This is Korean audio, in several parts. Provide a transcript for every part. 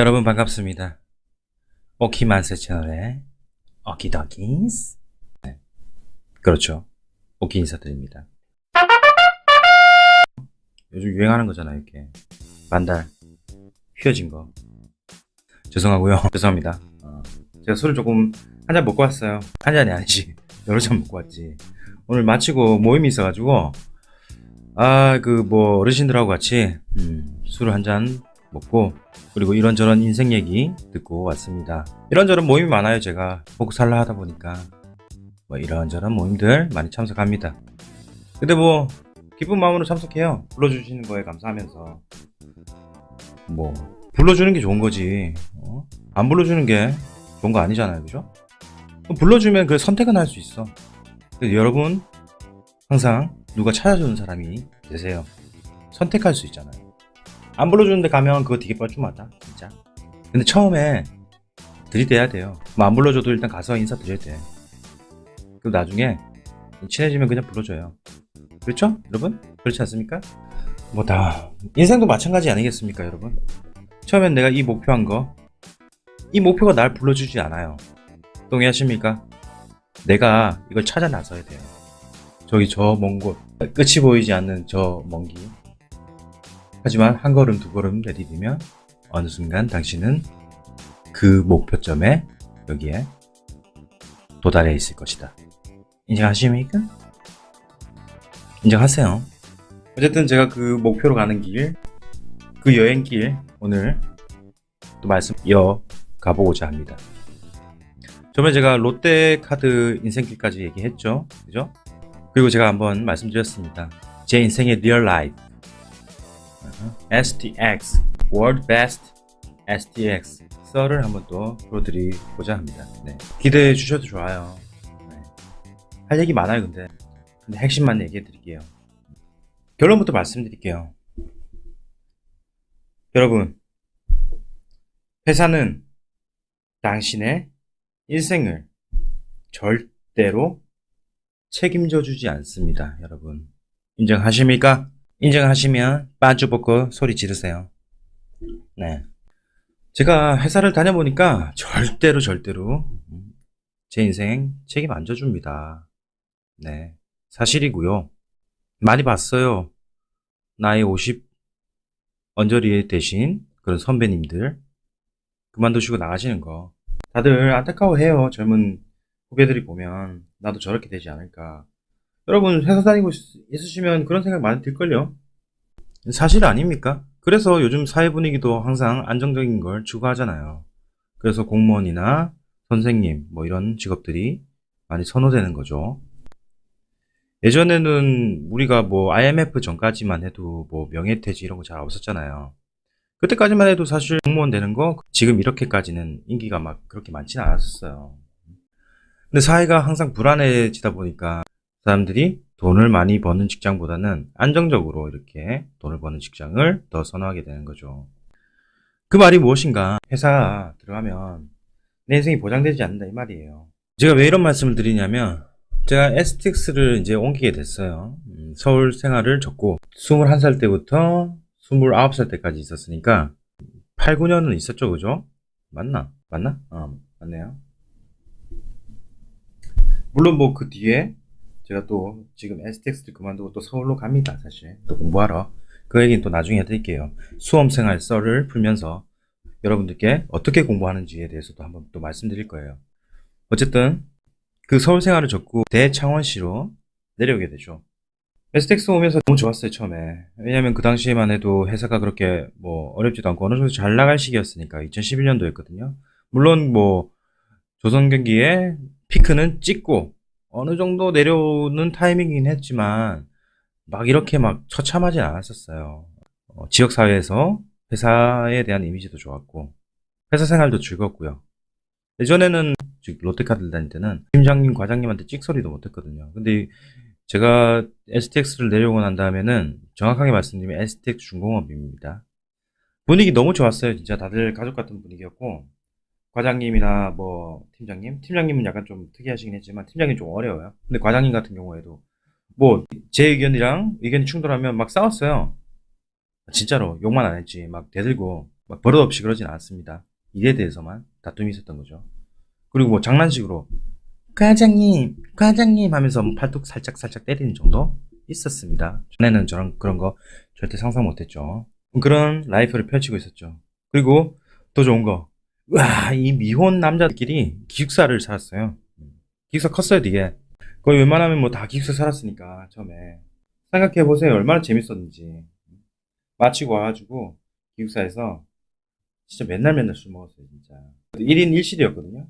여러분 반갑습니다. 오키만세 채널의 오키더키스 네, 그렇죠. 오키 인사드립니다. 요즘 유행하는 거잖아요, 이렇게 반달 휘어진 거. 죄송하고요. 죄송합니다. 어, 제가 술을 조금 한 잔 먹고 왔어요. 한 잔이 아니지. 여러 잔 먹고 왔지. 오늘 마치고 모임이 있어가지고 아 그 뭐 어르신들하고 같이 음, 술을 한 잔 먹고 그리고 이런저런 인생 얘기 듣고 왔습니다. 이런저런 모임이 많아요, 제가. 보고 살라 하다 보니까. 뭐 이런저런 모임들 많이 참석합니다. 근데 뭐, 기쁜 마음으로 참석해요. 불러주시는 거에 감사하면서. 뭐, 불러주는 게 좋은 거지. 어? 안 불러주는 게 좋은 거 아니잖아요, 그죠? 불러주면 그 선택은 할 수 있어. 여러분, 항상 누가 찾아주는 사람이 되세요. 선택할 수 있잖아요. 안 불러주는데 가면 그거 되게 뻘쭘하다 진짜 근데 처음에 들이대야 돼요 뭐 안 불러줘도 일단 가서 인사 드려야 돼 그리고 나중에 친해지면 그냥 불러줘요 그렇죠 여러분? 그렇지 않습니까? 뭐 다 인생도 마찬가지 아니겠습니까 여러분? 처음엔 내가 이 목표한 거 이 목표가 날 불러주지 않아요 동의하십니까? 내가 이걸 찾아 나서야 돼요 저기 저 먼 곳 끝이 보이지 않는 저 먼 길 하지만 한 걸음 두 걸음 내디디면 어느 순간 당신은 그 목표점에 여기에 도달해 있을 것이다. 인정하십니까? 인정하세요. 어쨌든 제가 그 목표로 가는 길, 그 여행길 오늘 또 말씀 이어 가보고자 합니다. 저번에 제가 롯데카드 인생길까지 얘기했죠. 그죠? 그리고 제가 한번 말씀드렸습니다. 제 인생의 리얼 라이프. STX World Best STX 썰을 한번 또 풀어드리고자 합니다. 네. 기대해 주셔도 좋아요. 네. 할 얘기 많아요, 근데. 근데 핵심만 얘기해 드릴게요. 결론부터 말씀드릴게요. 여러분, 회사는 당신의 인생을 절대로 책임져 주지 않습니다, 여러분. 인정하십니까? 인정하시면 빠져보고 소리 지르세요. 네. 제가 회사를 다녀보니까 절대로 절대로 제 인생 책임 안 져줍니다. 네. 사실이고요. 많이 봤어요. 나이 50 언저리 대신 그런 선배님들 그만두시고 나가시는 거. 다들 안타까워해요. 젊은 후배들이 보면 나도 저렇게 되지 않을까. 여러분 회사 다니고 있- 있으시면 그런 생각 많이 들걸요? 사실 아닙니까? 그래서 요즘 사회 분위기도 항상 안정적인 걸 추구하잖아요. 그래서 공무원이나 선생님 뭐 이런 직업들이 많이 선호되는 거죠. 예전에는 우리가 뭐 IMF 전까지만 해도 뭐 명예퇴직 이런 거 잘 없었잖아요. 그때까지만 해도 사실 공무원 되는 거 지금 이렇게까지는 인기가 막 그렇게 많지는 않았었어요. 근데 사회가 항상 불안해지다 보니까 사람들이 돈을 많이 버는 직장보다는 안정적으로 이렇게 돈을 버는 직장을 더 선호하게 되는 거죠. 그 말이 무엇인가? 회사 들어가면 내 인생이 보장되지 않는다 이 말이에요. 제가 왜 이런 말씀을 드리냐면 제가 STX를 이제 옮기게 됐어요. 음, 서울 생활을 접고 21살 때부터 29살 때까지 있었으니까 8, 9년은 있었죠, 그죠? 맞나? 맞나? 어, 맞네요. 물론 뭐 그 뒤에 제가 또 지금 STX를 그만두고 또 서울로 갑니다, 사실. 또 공부하러. 그 얘기는 또 나중에 해드릴게요. 수험생활 썰을 풀면서 여러분들께 어떻게 공부하는지에 대해서도 한번 또 말씀드릴 거예요. 어쨌든 그 서울 생활을 접고 대창원시로 내려오게 되죠. STX 오면서 너무 좋았어요, 처음에. 왜냐면 그 당시에만 해도 회사가 그렇게 뭐 어렵지도 않고 어느 정도 잘 나갈 시기였으니까 2011년도였거든요. 물론 뭐 조선 경기에 피크는 찍고 어느 정도 내려오는 타이밍이긴 했지만 막 이렇게 막 처참하진 않았었어요. 어, 지역 사회에서 회사에 대한 이미지도 좋았고 회사 생활도 즐겁고요. 예전에는 즉 롯데카드 다닐 때는 팀장님, 과장님한테 찍소리도 못했거든요. 근데 제가 STX를 내려오고 난 다음에는 정확하게 말씀드리면 STX 중공업입니다. 분위기 너무 좋았어요. 진짜 다들 가족 같은 분위기였고 과장님이나 뭐 팀장님, 팀장님은 약간 좀 특이하시긴 했지만 팀장님 좀 어려워요. 근데 과장님 같은 경우에도 뭐 제 의견이랑 의견이 충돌하면 막 싸웠어요. 진짜로 욕만 안 했지 막 대들고 막 버릇없이 그러진 않았습니다. 일에 대해서만 다툼이 있었던 거죠. 그리고 뭐 장난식으로 과장님, 과장님 하면서 뭐 팔뚝 살짝 살짝 때리는 정도 있었습니다. 전에는 저런 그런 거 절대 상상 못했죠. 그런 라이프를 펼치고 있었죠. 그리고 더 좋은 거, 와, 이 미혼 남자들끼리 기숙사를 살았어요. 기숙사 컸어요, 되게. 거의 웬만하면 뭐 다 기숙사 살았으니까 처음에 생각해 보세요, 얼마나 재밌었는지. 마치고 와가지고 기숙사에서 진짜 맨날 맨날 술 먹었어요, 진짜. 1인 1실이었거든요.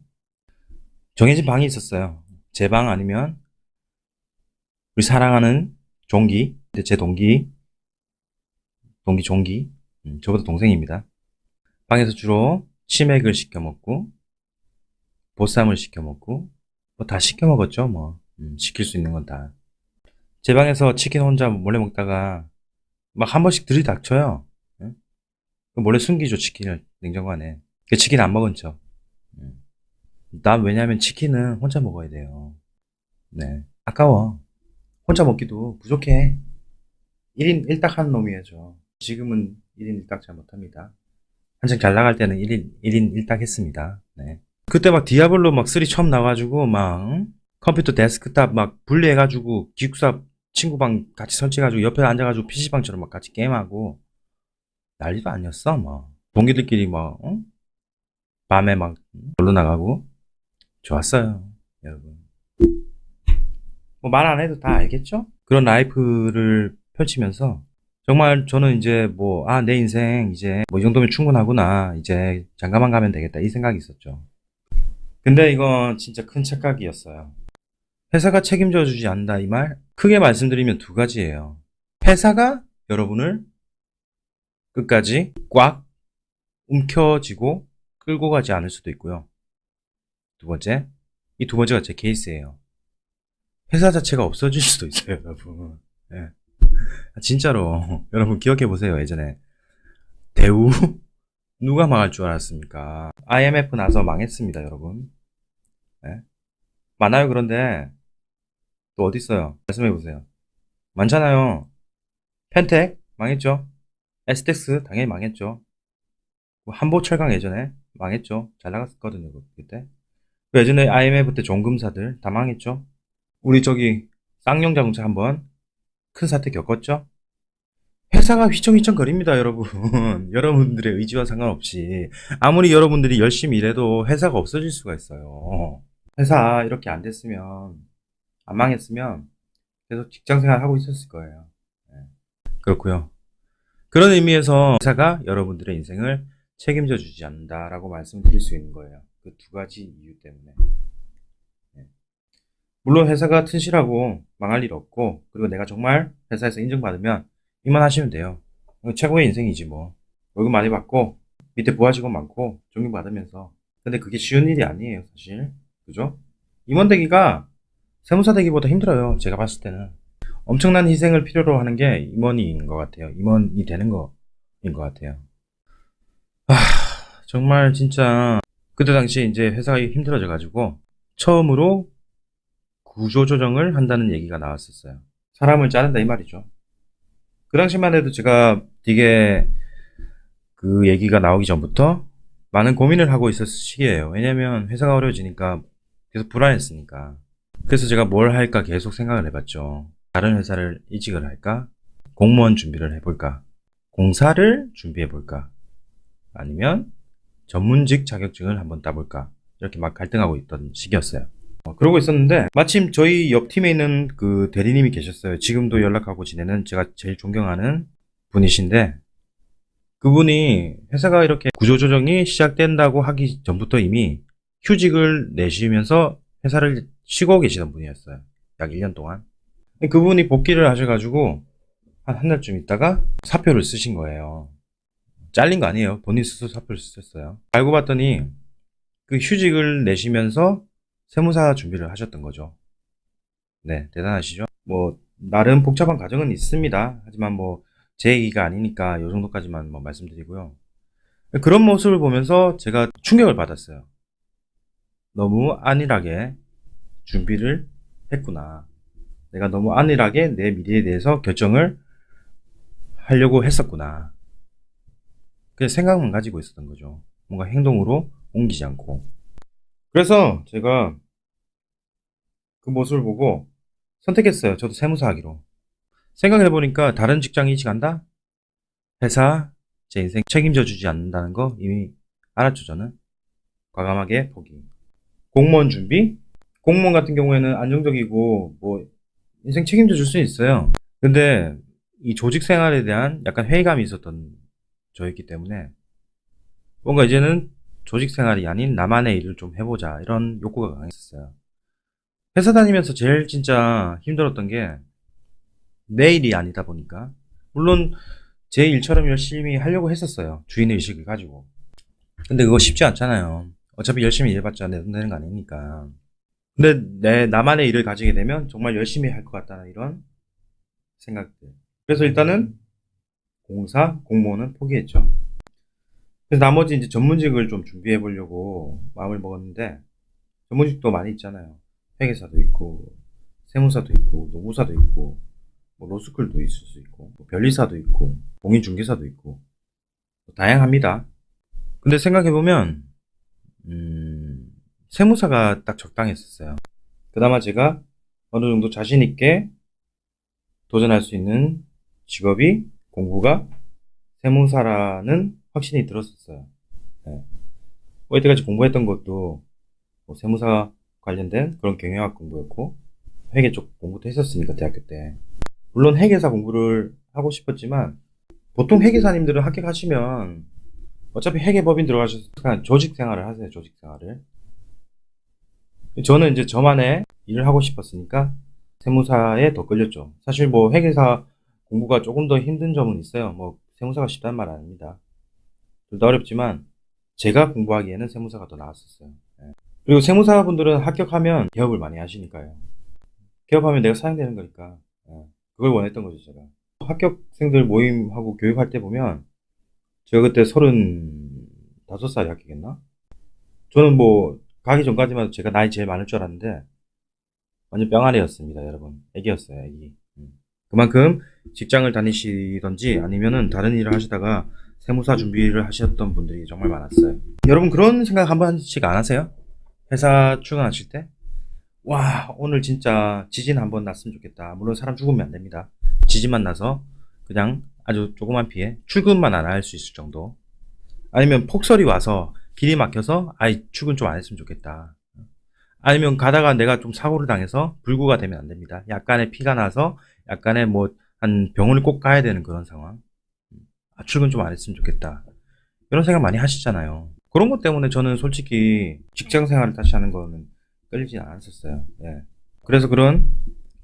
정해진 방이 있었어요. 제 방 아니면 우리 사랑하는 종기, 제 동기, 동기 종기, 음, 저보다 동생입니다. 방에서 주로 치맥을 시켜 먹고 보쌈을 시켜 먹고 뭐 다 시켜 먹었죠, 뭐 음, 시킬 수 있는 건 다. 제 방에서 치킨 혼자 몰래 먹다가 막 한 번씩 들이닥쳐요. 응? 몰래 숨기죠 치킨을 냉장고 안에. 그 치킨 안 먹은 척. 음. 난 왜냐면 치킨은 혼자 먹어야 돼요. 네. 아까워. 혼자 먹기도 부족해. 1인 1닭 하는 놈이에요, 저. 지금은 1인 1닭 잘 못합니다. 한창 잘 나갈 때는 1인, 1인 1닭 했습니다. 네. 그때 막 디아블로 막 3 처음 나와가지고 막, 응? 컴퓨터 데스크탑 막 분리해가지고 기숙사 친구방 같이 설치해가지고 옆에 앉아가지고 PC방처럼 막 같이 게임하고 난리도 아니었어, 뭐. 동기들끼리 막, 응? 밤에 막 놀러 나가고 좋았어요, 여러분. 뭐 말 안 해도 다 알겠죠? 그런 라이프를 펼치면서 정말 저는 이제 뭐, 아, 내 인생 이제 뭐 이 정도면 충분하구나. 이제 장가만 가면 되겠다. 이 생각이 있었죠. 근데 이건 진짜 큰 착각이었어요. 회사가 책임져 주지 않는다 이 말? 크게 말씀드리면 두 가지예요. 회사가 여러분을 끝까지 꽉 움켜쥐고 끌고 가지 않을 수도 있고요. 두 번째, 이 두 번째가 제 케이스예요. 회사 자체가 없어질 수도 있어요, 여러분. 예. 진짜로 여러분 기억해 보세요. 예전에 대우 누가 망할 줄 알았습니까? IMF 나서 망했습니다, 여러분. 예? 많아요, 그런데 또 어디 있어요? 말씀해 보세요. 많잖아요. 펜텍 망했죠. 에스텍스 당연히 망했죠. 뭐 한보철강 예전에 망했죠. 잘 나갔었거든요, 그- 그때. 그 예전에 IMF 때 종금사들 다 망했죠. 우리 저기 쌍용 자동차 한번 큰 사태 겪었죠? 회사가 휘청휘청 거립니다, 여러분. 여러분들의 의지와 상관없이. 아무리 여러분들이 열심히 일해도 회사가 없어질 수가 있어요. 회사 이렇게 안 됐으면, 안 망했으면 계속 직장 생활 하고 있었을 거예요. 네. 그렇고요 그런 의미에서 회사가 여러분들의 인생을 책임져 주지 않는다라고 말씀드릴 수 있는 거예요. 그 두 가지 이유 때문에. 네. 물론 회사가 튼실하고 망할 일 없고, 그리고 내가 정말 회사에서 인정받으면 이만 하시면 돼요. 최고의 인생이지 뭐. 월급 많이 받고, 밑에 부하 직원 많고, 존경받으면서. 근데 그게 쉬운 일이 아니에요, 사실. 그죠? 임원 되기가 세무사 되기보다 힘들어요, 제가 봤을 때는. 엄청난 희생을 필요로 하는 게 임원인 것 같아요. 임원이 되는 거인 것 같아요. 아, 정말 진짜 그때 당시 이제 회사가 힘들어져 가지고 처음으로 구조조정을 한다는 얘기가 나왔었어요. 사람을 자른다 이 말이죠. 그 당시만 해도 제가 되게 그 얘기가 나오기 전부터 많은 고민을 하고 있었을 시기예요. 왜냐면 회사가 어려워지니까 계속 불안했으니까. 그래서 제가 뭘 할까 계속 생각을 해봤죠. 다른 회사를 이직을 할까? 공무원 준비를 해볼까? 공사를 준비해볼까? 아니면 전문직 자격증을 한번 따볼까? 이렇게 막 갈등하고 있던 시기였어요. 어, 그러고 있었는데 마침 저희 옆 팀에 있는 그 대리님이 계셨어요. 지금도 연락하고 지내는 제가 제일 존경하는 분이신데 그분이 회사가 이렇게 구조조정이 시작된다고 하기 전부터 이미 휴직을 내쉬면서 회사를 쉬고 계시던 분이었어요. 약 1년 동안. 그분이 복귀를 하셔가지고 한 한 달쯤 있다가 사표를 쓰신 거예요. 잘린 거 아니에요. 본인 스스로 사표를 쓰셨어요. 알고 봤더니 그 휴직을 내시면서 세무사 준비를 하셨던 거죠. 네, 대단하시죠? 뭐, 나름 복잡한 과정은 있습니다. 하지만 뭐, 제 얘기가 아니니까 요 정도까지만 뭐 말씀드리고요. 그런 모습을 보면서 제가 충격을 받았어요. 너무 안일하게 준비를 했구나. 내가 너무 안일하게 내 미래에 대해서 결정을 하려고 했었구나. 그냥 생각만 가지고 있었던 거죠. 뭔가 행동으로 옮기지 않고. 그래서 제가 그 모습을 보고 선택했어요. 저도 세무사 하기로. 생각해보니까 다른 직장 이직한다? 회사, 제 인생 책임져 주지 않는다는 거 이미 알았죠, 저는. 과감하게 포기. 공무원 준비? 공무원 같은 경우에는 안정적이고, 뭐, 인생 책임져 줄 수는 있어요. 근데, 이 조직 생활에 대한 약간 회의감이 있었던 저였기 때문에, 뭔가 이제는 조직 생활이 아닌 나만의 일을 좀 해보자, 이런 욕구가 강했었어요. 회사 다니면서 제일 진짜 힘들었던 게, 내 일이 아니다 보니까, 물론, 제 일처럼 열심히 하려고 했었어요. 주인의 의식을 가지고. 근데 그거 쉽지 않잖아요. 어차피 열심히 일해봤자 내돈 되는 거 아니니까. 근데 내 나만의 일을 가지게 되면 정말 열심히 할 것 같다는 이런 생각들. 그래서 일단은 공사, 공무원은 포기했죠. 그래서 나머지 이제 전문직을 좀 준비해 보려고 마음을 먹었는데 전문직도 많이 있잖아요. 회계사도 있고 세무사도 있고 노무사도 있고 뭐 로스쿨도 있을 수 있고 뭐 변리사도 있고 공인중개사도 있고 뭐 다양합니다. 근데 생각해 보면 음, 세무사가 딱 적당했었어요. 그나마 제가 어느 정도 자신 있게 도전할 수 있는 직업이 공부가 세무사라는 확신이 들었었어요. 네. 뭐 이때까지 공부했던 것도 뭐 세무사 관련된 그런 경영학 공부였고 회계 쪽 공부도 했었으니까 대학교 때 물론 회계사 공부를 하고 싶었지만 보통 회계사님들은 합격하시면 어차피 회계법인 그냥 조직 생활을 하세요, 조직 생활을. 저는 이제 저만의 일을 하고 싶었으니까 세무사에 더 끌렸죠. 사실 뭐 회계사 공부가 조금 더 힘든 점은 있어요. 뭐 세무사가 쉽다는 말 아닙니다. 둘 다 어렵지만 제가 공부하기에는 세무사가 더 나았었어요. 예. 그리고 세무사 분들은 합격하면 개업을 많이 하시니까요. 개업하면 내가 사용되는 거니까 예. 그걸 원했던 거죠, 제가. 합격생들 모임하고 교육할 때 보면 제가 그때 서른 다섯 살이 합격했나? 저는 뭐 가기 전까지만 해도 제가 나이 제일 많을 줄 알았는데 완전 병아리였습니다, 여러분. 애기였어요, 애기. 음. 그만큼 직장을 다니시던지 아니면은 다른 일을 하시다가 세무사 준비를 하셨던 분들이 정말 많았어요. 여러분 그런 생각 한 번씩 안 하세요? 회사 출근하실 때? 와, 오늘 진짜 지진 한 번 났으면 좋겠다. 물론 사람 죽으면 안 됩니다. 지진만 나서 그냥 아주 조그만 피해 출근만 안 할 수 있을 정도. 아니면 폭설이 와서 길이 막혀서 아이 출근 좀 안 했으면 좋겠다. 아니면 가다가 내가 좀 사고를 당해서 불구가 되면 안 됩니다. 약간의 피가 나서 약간의 뭐 한 병원을 꼭 가야 되는 그런 상황. 아, 출근 좀 안 했으면 좋겠다. 이런 생각 많이 하시잖아요. 그런 것 때문에 저는 솔직히 직장 생활을 다시 하는 거는 끌리진 않았었어요. 예. 그래서 그런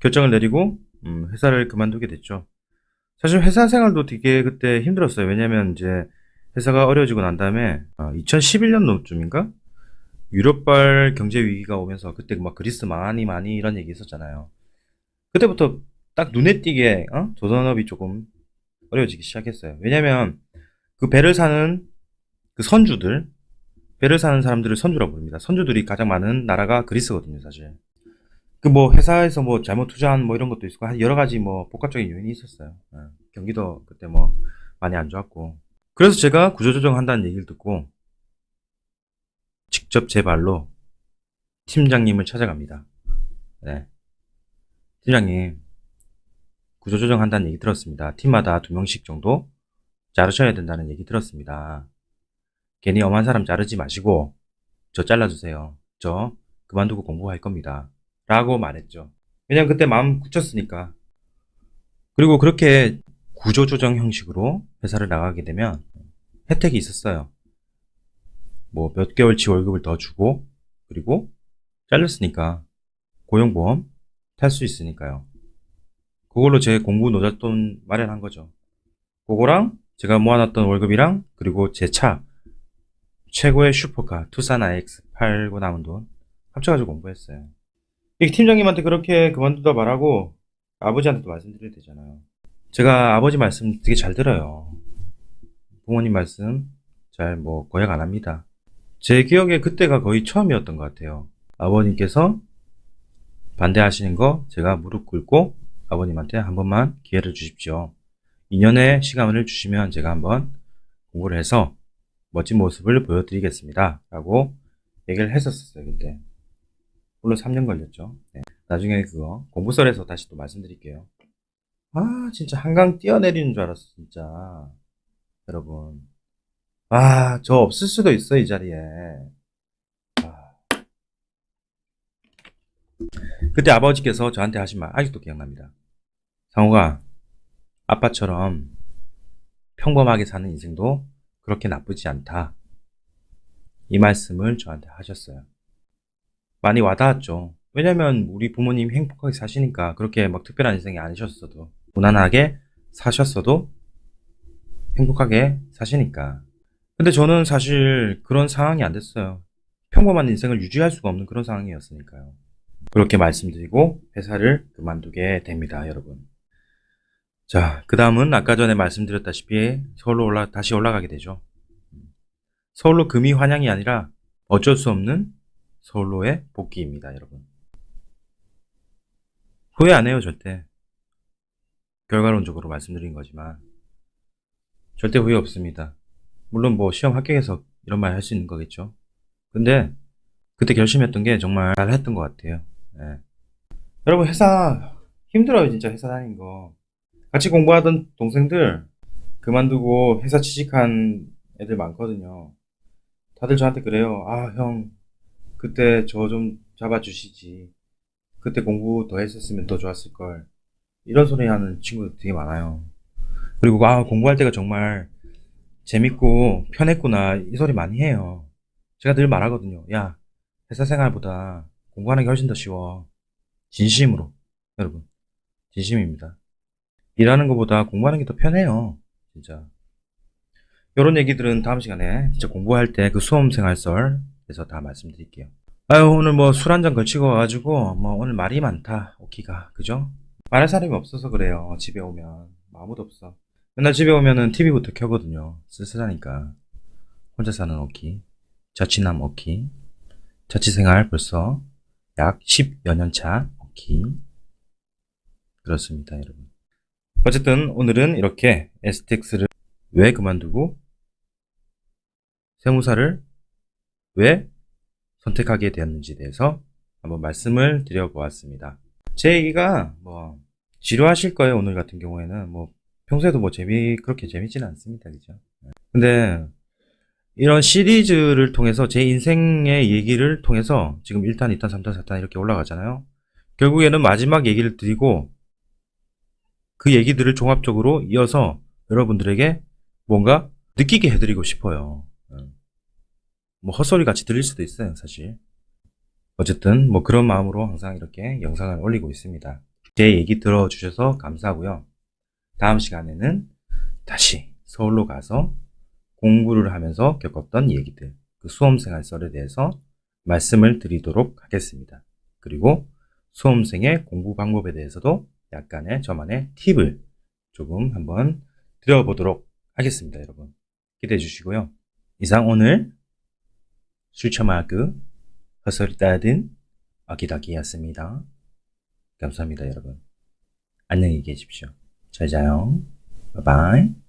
결정을 내리고 음, 회사를 그만두게 됐죠. 사실 회사 생활도 되게 그때 힘들었어요. 왜냐면 이제 회사가 어려워지고 난 다음에 2011년도쯤인가 유럽발 경제 위기가 오면서 그때 막 그리스 많이 많이 이런 얘기 있었잖아요. 그때부터 딱 눈에 띄게 어? 조선업이 조금 어려워지기 시작했어요. 왜냐면 그 배를 사는 그 선주들 배를 사는 사람들을 선주라고 부릅니다. 선주들이 가장 많은 나라가 그리스거든요, 사실. 그 뭐 회사에서 뭐 잘못 투자한 뭐 이런 것도 있고 한 여러 가지 뭐 복합적인 요인이 있었어요. 예. 경기도 그때 뭐 많이 안 좋았고. 그래서 제가 구조조정 한다는 얘기를 듣고 직접 제 발로 팀장님을 찾아갑니다. 네. 팀장님, 구조조정 한다는 얘기 들었습니다. 팀마다 두 명씩 정도 자르셔야 된다는 얘기 들었습니다. 괜히 엄한 사람 자르지 마시고 저 잘라주세요. 저 그만두고 공부할 겁니다. 라고 말했죠. 왜냐면 그때 마음 굳혔으니까. 그리고 그렇게 구조조정 형식으로 회사를 나가게 되면 혜택이 있었어요. 뭐 몇 개월치 월급을 더 주고 그리고 잘렸으니까 고용보험 탈 수 있으니까요. 그걸로 제 공부 노잣돈 마련한 거죠. 그거랑 제가 모아놨던 월급이랑 그리고 제 차 최고의 슈퍼카 투싼 IX 팔고 남은 돈 합쳐가지고 공부했어요. 이 팀장님한테 그렇게 그만두다 말하고 아버지한테도 말씀드려야 되잖아요. 제가 아버지 말씀 되게 잘 들어요. 부모님 말씀 잘 뭐 거역 안 합니다. 제 기억에 그때가 거의 처음이었던 것 같아요. 아버님께서 반대하시는 거 제가 무릎 꿇고 아버님한테 한 번만 기회를 주십시오. 2년의 시간을 주시면 제가 한번 공부를 해서 멋진 모습을 보여드리겠습니다. 라고 얘기를 했었어요, 그때. 물론 3년 걸렸죠. 네. 나중에 그거 공부설에서 다시 또 말씀드릴게요. 아, 진짜 한강 뛰어내리는 줄 알았어, 진짜. 여러분. 아, 저 없을 수도 있어, 이 자리에. 그때 아버지께서 저한테 하신 말, 아직도 기억납니다. 상호가, 아빠처럼 평범하게 사는 인생도 그렇게 나쁘지 않다. 이 말씀을 저한테 하셨어요. 많이 와닿았죠. 왜냐면 우리 부모님 행복하게 사시니까 그렇게 막 특별한 인생이 아니셨어도 무난하게 사셨어도 행복하게 사시니까. 근데 저는 사실 그런 상황이 안 됐어요. 평범한 인생을 유지할 수가 없는 그런 상황이었으니까요. 그렇게 말씀드리고 회사를 그만두게 됩니다, 여러분. 자, 그 다음은 아까 전에 말씀드렸다시피 서울로 올라, 다시 올라가게 되죠. 서울로 금이 환영이 아니라 어쩔 수 없는 서울로의 복귀입니다, 여러분. 후회 안 해요, 절대. 결과론적으로 말씀드린 거지만. 절대 후회 없습니다. 물론 뭐 시험 합격해서 이런 말 할 수 있는 거겠죠. 근데 그때 결심했던 게 정말 잘 했던 것 같아요. 예. 여러분 회사 힘들어요, 진짜 회사 다니는 거. 같이 공부하던 동생들 그만두고 회사 취직한 애들 많거든요. 다들 저한테 그래요. 아, 형, 그때 저 좀 잡아주시지. 그때 공부 더 했었으면 더 좋았을 걸. 이런 소리 하는 친구들 되게 많아요. 그리고, 아, 공부할 때가 정말 재밌고 편했구나. 이 소리 많이 해요. 제가 늘 말하거든요. 야, 회사 생활보다 공부하는 게 훨씬 더 쉬워. 진심으로. 여러분. 진심입니다. 일하는 것보다 공부하는 게 더 편해요. 진짜. 이런 얘기들은 다음 시간에 진짜 공부할 때 그 수험 생활설에서 다 말씀드릴게요. 아유, 오늘 뭐 술 한 잔 걸치고 와가지고, 뭐 오늘 말이 많다, 오키가. 그죠? 말할 사람이 없어서 그래요. 집에 오면. 뭐 아무도 없어. 맨날 집에 오면은 TV부터 켜거든요. 쓸쓸하니까. 혼자 사는 오키. 자취남 오키. 자취생활 벌써 약 10여 년 차 오키. 그렇습니다, 여러분. 어쨌든 오늘은 이렇게 에스텍스를 왜 그만두고 세무사를 왜 선택하게 되었는지에 대해서 한번 말씀을 드려보았습니다. 제 얘기가 뭐 지루하실 거예요. 오늘 같은 경우에는 뭐 평소에도 뭐 재미 그렇게 재밌지는 않습니다. 그죠? 근데 이런 시리즈를 통해서 제 인생의 얘기를 통해서 지금 1탄, 2탄, 3탄, 4탄 이렇게 올라가잖아요. 결국에는 마지막 얘기를 드리고 그 얘기들을 종합적으로 이어서 여러분들에게 뭔가 느끼게 해드리고 싶어요. 음. 뭐 헛소리 같이 들릴 수도 있어요, 사실. 어쨌든 뭐 그런 마음으로 항상 이렇게 영상을 올리고 있습니다. 제 얘기 들어주셔서 감사하고요. 다음 시간에는 다시 서울로 가서 공부를 하면서 겪었던 얘기들, 그 수험생활 설에 대해서 말씀을 드리도록 하겠습니다. 그리고 수험생의 공부 방법에 대해서도 약간의 저만의 팁을 조금 한번 드려보도록 하겠습니다, 여러분. 기대해 주시고요. 이상 오늘 술처마그 헛소리 따든 아기다기였습니다. 감사합니다, 여러분. 안녕히 계십시오. 잘 자요. 바이바이.